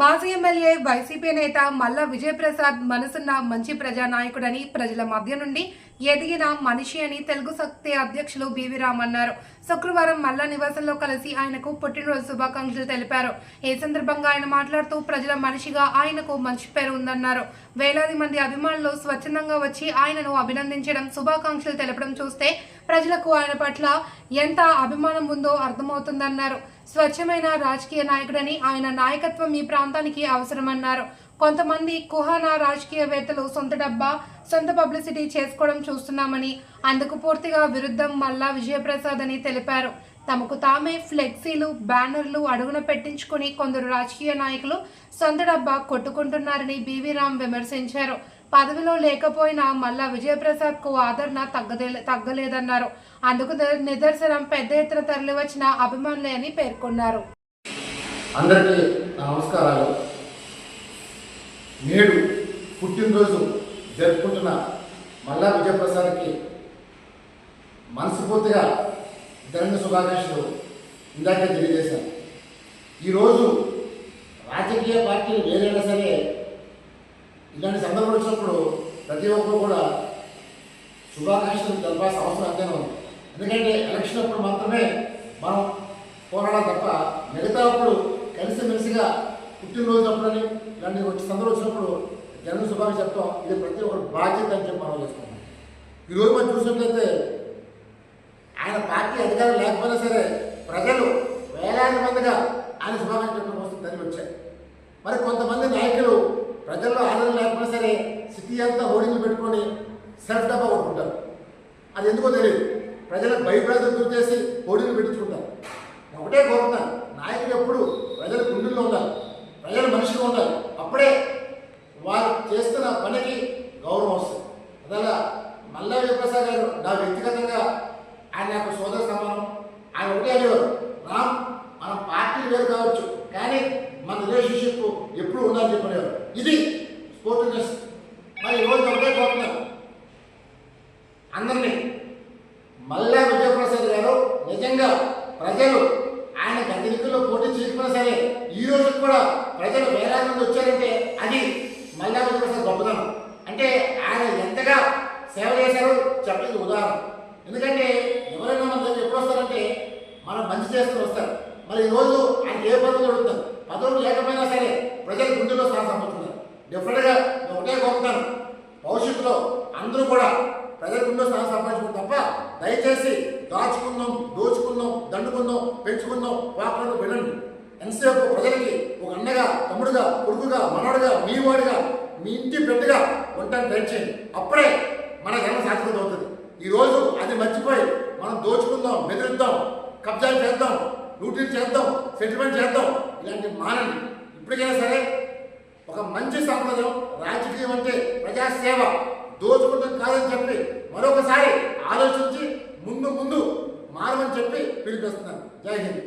మాజీ MLA YCP నేత మల్ల విజయప్రసాద్ మనసున్న మంచి ప్రజానాయకుడని ప్రజల మధ్య నుండి ఎదిగిన మనిషి అని తెలుగు శక్తి అధ్యక్షులు బివి రామ్ అన్నారు. శుక్రవారం మల్ల నివాసంలో కలిసి ఆయనకు పుట్టినరోజు శుభాకాంక్షలు తెలిపారు. ఈ సందర్భంగా ఆయన మాట్లాడుతూ ప్రజల మనిషిగా ఆయనకు మంచి పేరు ఉందన్నారు. వేలాది మంది అభిమానులు స్వచ్ఛందంగా వచ్చి ఆయనను అభినందించడం శుభాకాంక్షలు తెలపడం చూస్తే ప్రజలకు ఆయన పట్ల ఎంత అభిమానం ఉందో అర్థమవుతుందన్నారు. స్వచ్ఛమైన రాజకీయ నాయకుడని ఆయన నాయకత్వం ఈ ప్రాంతానికి అవసరమన్నారు. కొంతమంది కుహానా రాజకీయవేత్తలు సొంత డబ్బా సొంత పబ్లిసిటీ చేసుకోవడం చూస్తున్నామని అందుకు పూర్తిగా విరుద్ధం మల్లా విజయప్రసాద్ అని తెలిపారు. తమకు తామే ఫ్లెక్సీలు బ్యానర్లు అడుగున పెట్టించుకుని కొందరు రాజకీయ నాయకులు సొంత డబ్బా కొట్టుకుంటున్నారని బీవీ రామ్ విమర్శించారు. పదవిలో లేకపోయినా మళ్ళా విజయప్రసాద్కు ఆదరణ తగ్గదే తగ్గలేదన్నారు. అందుకు నిదర్శనం పెద్ద ఎత్తున తరలివచ్చిన అభిమానులే అని పేర్కొన్నారు. అందరికీ నమస్కారాలు. నేడు పుట్టినరోజు జరుపుకుంటున్న మల్లా విజయప్రసాద్కి మనస్ఫూర్తిగా జన్మ శుభాకాంక్షలు ఇందాకే తెలియజేశాను ఈరోజు రాజకీయ పార్టీలు ఏదైనా సరే ఇలాంటి సందర్భం వచ్చినప్పుడు ప్రతి ఒక్కరు కూడా శుభాకాంక్షలు తెలపాల్సిన అవసరం అంతేనే ఉంది. ఎందుకంటే ఎలక్షన్ అప్పుడు మాత్రమే మనం పోరాడాలి తప్ప మిగతా అప్పుడు కలిసిమెలిసిగా పుట్టినరోజు అప్పుడని ఇలాంటి వచ్చి సందర్భం వచ్చినప్పుడు జన్మ శుభాకాంక్షలు చెప్తాం ఇది ప్రతి ఒక్కరు బాధ్యత అని చెప్పి మనం చేస్తున్నాం ఈరోజు మనం చూసినట్లయితే పార్టీ అధికారం లేకపోయినా సరే ప్రజలు వేలాది మందిగా ఆయన శుభాకాంక్షలు కోసం తరలి వచ్చాయి మరి కొంతమంది నాయకులు ప్రజల్లో ఆదరణ లేకపోయినా సరే సిటీ అంతా హోర్డింగ్లు పెట్టుకొని సెల్ఫ్ డబ్బా కొట్టుకుంటారు. అది ఎందుకో తెలియదు. ప్రజలకు భయపడేది గురి చేసి హోర్డింగ్లు పెట్టించుకుంటారు. ఒకటే కోరుతున్నాను నాయకులు ఎప్పుడు ప్రజల గుండెల్లో ఉండాలి. ప్రజల మనిషిగా ఉండాలి. అప్పుడే వారు చేస్తున్న పనికి గౌరవం వస్తుంది. అదలా మల్లా విప్రసాద్ గారు నా వ్యక్తిగతంగా ఆయన నాకు సోదర సమానం ఆయన ఒకటే అనేవారు. రామ్ మన పార్టీ వేరు కావచ్చు కానీ మన రిలేషన్షిప్ ఎప్పుడు ఉండాలని చెప్పలేదు ఇది స్పోర్టివ్నెస్. మరి ఈరోజు ఒకటే కోరుతున్నారు అందరినీ మల్లా విజయప్రసాద్ గారు నిజంగా ప్రజలు ఆయన గత ఎన్నికల్లో పోటీ చేయకపోయినా సరే ఈ రోజు కూడా ప్రజలు వేలాది మంది వచ్చారంటే అది మల్లా విజయప్రసాద్ గొప్పదనం అంటే ఆయన ఎంతగా సేవ చేశారో చెప్పేది ఉదాహరణ ఎందుకంటే ఎవరైనా మన దగ్గర ఎప్పుడు వస్తారంటే మనం మంచి చేస్తూ వస్తారు. మరి ఈ రోజు ఆయన ఏ పదవులు అడుగుతారు? పదవులు లేకపోయినా సరే ప్రజల గుండెలో స్థానం సంపాదించుకున్నారు డెఫినెట్గా నేను ఒకటే కోరుతాను భవిష్యత్తులో అందరూ కూడా ప్రజల గుండెలో స్థానం సంపాదించుకుని తప్ప దయచేసి దాచుకుందాం దోచుకుందాం దండుకుందాం పెంచుకుందాం వాకులను వినండి ఎంతసేపు ప్రజలకి ఒక అన్నగా తమ్ముడుగా కొడుకుగా మనవడుగా మీ వాడిగా మీ ఇంటి బిడ్డగా ఉంటాను ట్రై చేయండి అప్పుడే మన జన్మ సాధ్యత అవుతుంది ఈ రోజు అది మర్చిపోయి మనం దోచుకుందాం బెదిరిద్దాం కబ్జాలు చేద్దాం లూటీలు చేద్దాం సెటిల్మెంట్ చేద్దాం ఇలాంటి మానండి. ఇప్పటికైనా సరే ఒక మంచి సంప్రదాయం రాజకీయం అంటే ప్రజాసేవ. దోచుకుంటాం కాదని చెప్పి మరొకసారి ఆలోచించి ముందు ముందు మారమని చెప్పి పిలిపిస్తున్నాను జై హింద్.